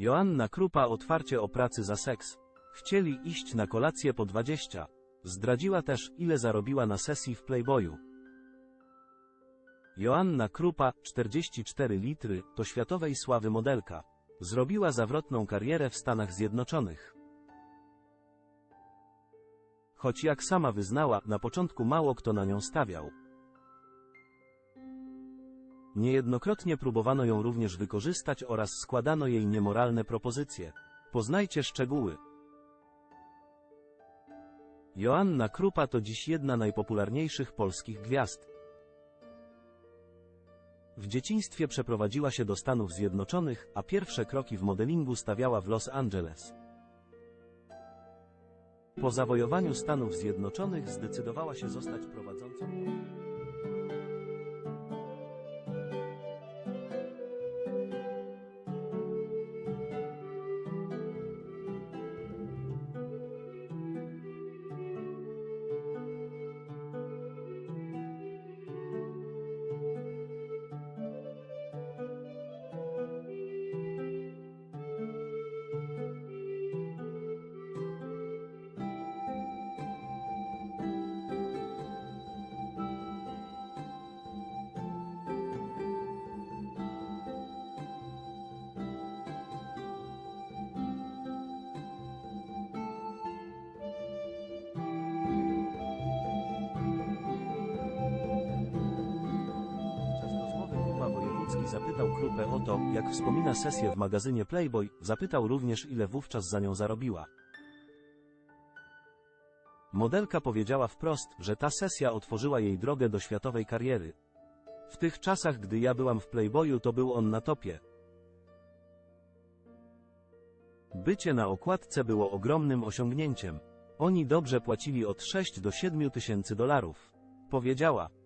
Joanna Krupa otwarcie o pracy za seks. Chcieli iść na kolację po 20. Zdradziła też, ile zarobiła na sesji w Playboyu. Joanna Krupa, 44 litry, to światowej sławy modelka. Zrobiła zawrotną karierę w Stanach Zjednoczonych. Choć jak sama wyznała, na początku mało kto na nią stawiał. Niejednokrotnie próbowano ją również wykorzystać oraz składano jej niemoralne propozycje. Poznajcie szczegóły. Joanna Krupa to dziś jedna najpopularniejszych polskich gwiazd. W dzieciństwie przeprowadziła się do Stanów Zjednoczonych, a pierwsze kroki w modelingu stawiała w Los Angeles. Po zawojowaniu Stanów Zjednoczonych zdecydowała się zostać prowadzącą. Wojewódzki zapytał Krupę o to, jak wspomina sesję w magazynie Playboy, zapytał również ile wówczas za nią zarobiła. Modelka powiedziała wprost, że ta sesja otworzyła jej drogę do światowej kariery. W tych czasach, gdy ja byłam w Playboyu, to był on na topie. Bycie na okładce było ogromnym osiągnięciem. Oni dobrze płacili od 6 do 7 tysięcy dolarów. Powiedziała.